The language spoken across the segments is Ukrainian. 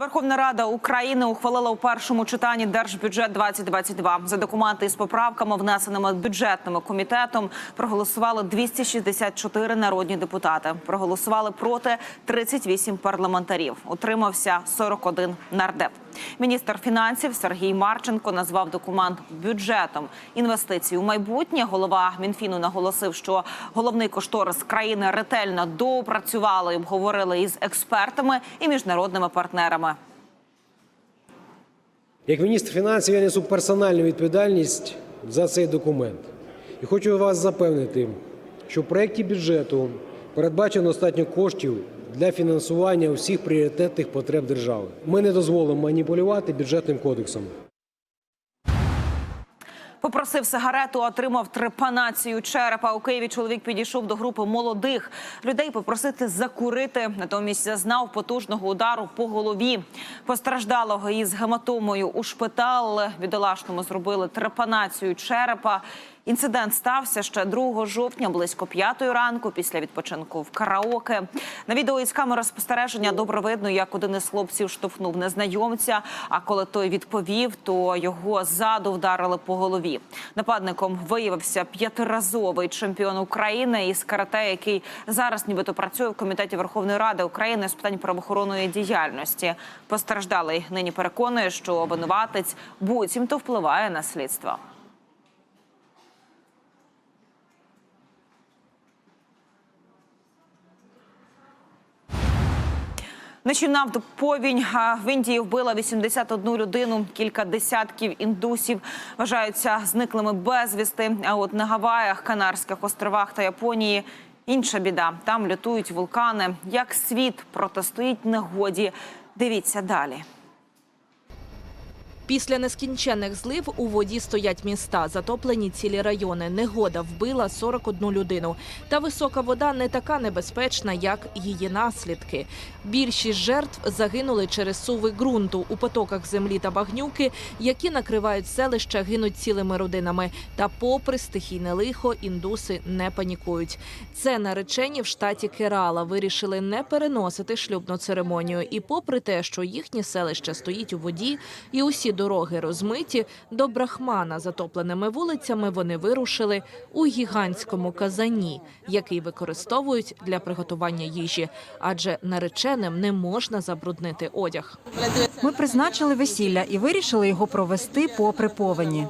Верховна Рада України ухвалила у першому читанні держбюджет 2022. За документи із поправками, внесеними бюджетним комітетом, проголосували 264 народні депутати. Проголосували проти 38 парламентарів. Утримався 41 нардеп. Міністр фінансів Сергій Марченко назвав документ бюджетом інвестицій у майбутнє. Голова Мінфіну наголосив, що головний кошторис країни ретельно доопрацювали і обговорили із експертами і міжнародними партнерами. Як міністр фінансів я несу персональну відповідальність за цей документ. І хочу вас запевнити, що в проєкті бюджету передбачено достатньо коштів для фінансування усіх пріоритетних потреб держави. Ми не дозволимо маніпулювати бюджетним кодексом. Попросив сигарету, отримав трепанацію черепа. У Києві чоловік підійшов до групи молодих людей попросити закурити. Натомість зазнав потужного удару по голові. Постраждалого із гематомою у шпитал. Бідолашному зробили трепанацію черепа. Інцидент стався ще 2 жовтня, близько п'ятої ранку, після відпочинку в караоке. На відео із камери спостереження добре видно, як один із хлопців штовхнув незнайомця. А коли той відповів, то його ззаду вдарили по голові. Нападником виявився п'ятиразовий чемпіон України із карате, який зараз нібито працює в комітеті Верховної Ради України з питань правоохоронної діяльності. Постраждалий нині переконує, що обвинуватець буцімто впливає на слідство. Начинав повінь в Індії вбила 81 людину. Кілька десятків індусів вважаються зниклими безвісти. А от на Гаваях, Канарських островах та Японії інша біда. Там лютують вулкани. Як світ протистоїть негоді. Дивіться далі. Після нескінченних злив у воді стоять міста, затоплені цілі райони. Негода вбила 41 людину. Та висока вода не така небезпечна, як її наслідки. Більшість жертв загинули через суви ґрунту у потоках землі та багнюки, які накривають селища, гинуть цілими родинами. Та, попри стихійне лихо, індуси не панікують. Це наречені в штаті Керала вирішили не переносити шлюбну церемонію. І попри те, що їхнє селище стоїть у воді, і усі дороги розмиті, до Брахмана затопленими вулицями вони вирушили у гігантському казані, який використовують для приготування їжі, адже нареченим не можна забруднити одяг. Ми призначили весілля і вирішили його провести попри повені.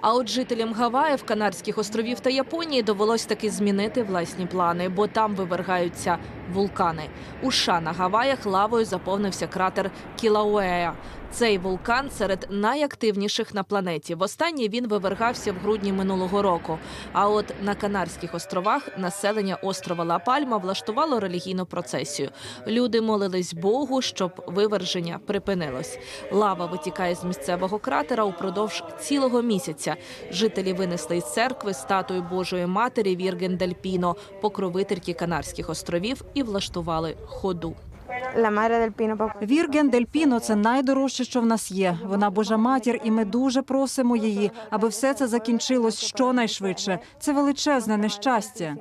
А от жителям Гаваїв, Канарських островів та Японії довелось таки змінити власні плани, бо там вивергаються вулкани. У США на Гаваях лавою заповнився кратер Кілауеа. Цей вулкан серед найактивніших на планеті. Востаннє він вивергався в грудні минулого року. А от на Канарських островах населення острова Ла Пальма влаштувало релігійну процесію. Люди молились Богу, щоб виверження припинилось. Лава витікає з місцевого кратера упродовж цілого місяця. Жителі винесли із церкви статую Божої Матері Вірген Дель Піно, покровительки Канарських островів, і влаштували ходу. Вірген Дель Піно – це найдорожче, що в нас є. Вона Божа матір, і ми дуже просимо її, аби все це закінчилось щонайшвидше. Це величезне нещастя.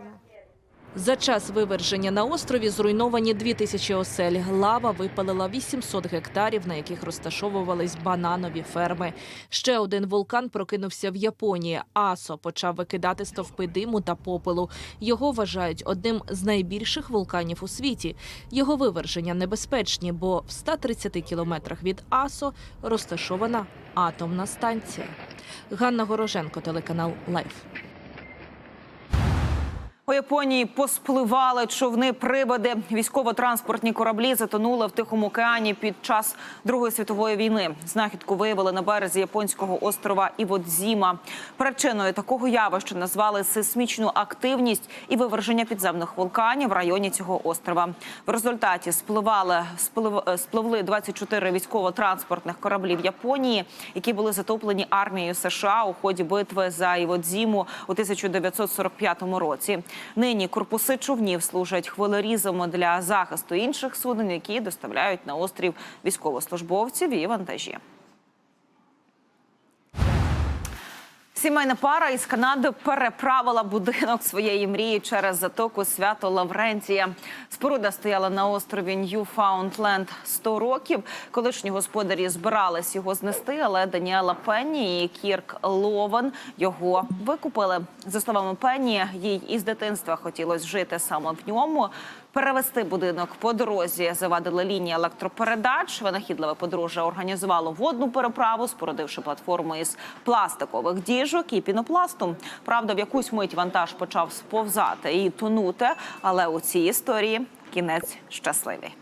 За час виверження на острові зруйновані дві тисячі осель. Лава випалила 800 гектарів, на яких розташовувались бананові ферми. Ще один вулкан прокинувся в Японії. Асо почав викидати стовпи диму та попелу. Його вважають одним з найбільших вулканів у світі. Його виверження небезпечні, бо в 130 кілометрах від Асо розташована атомна станція. Ганна Гороженко, телеканал Лайф. У Японії поспливали човни приводи. Військово-транспортні кораблі затонули в Тихому океані під час Другої світової війни. Знахідку виявили на березі японського острова Іводзіма. Причиною такого явища назвали сейсмічну активність і виверження підземних вулканів в районі цього острова. В результаті спливали сплив, е, спливли 24 військово-транспортних кораблів Японії, які були затоплені армією США у ході битви за Іводзіму у 1945 році. Нині корпуси човнів служать хвилерізом для захисту інших суден, які доставляють на острів військовослужбовців і вантажі. Сімейна пара із Канади переправила будинок своєї мрії через затоку свято Лаврентія. Споруда стояла на острові Ньюфаундленд 100 років. Колишні господарі збирались його знести, але Даніела Пенні і Кірк Ловен його викупили. За словами Пенні, їй із дитинства хотілося жити саме в ньому. Перевести будинок по дорозі Завадила лінії електропередач. Винахідливе подружжя організувало водну переправу, спорудивши платформу із пластикових діжок і пінопласту. Правда, в якусь мить вантаж почав сповзати і тонути. Але у цій історії кінець щасливий.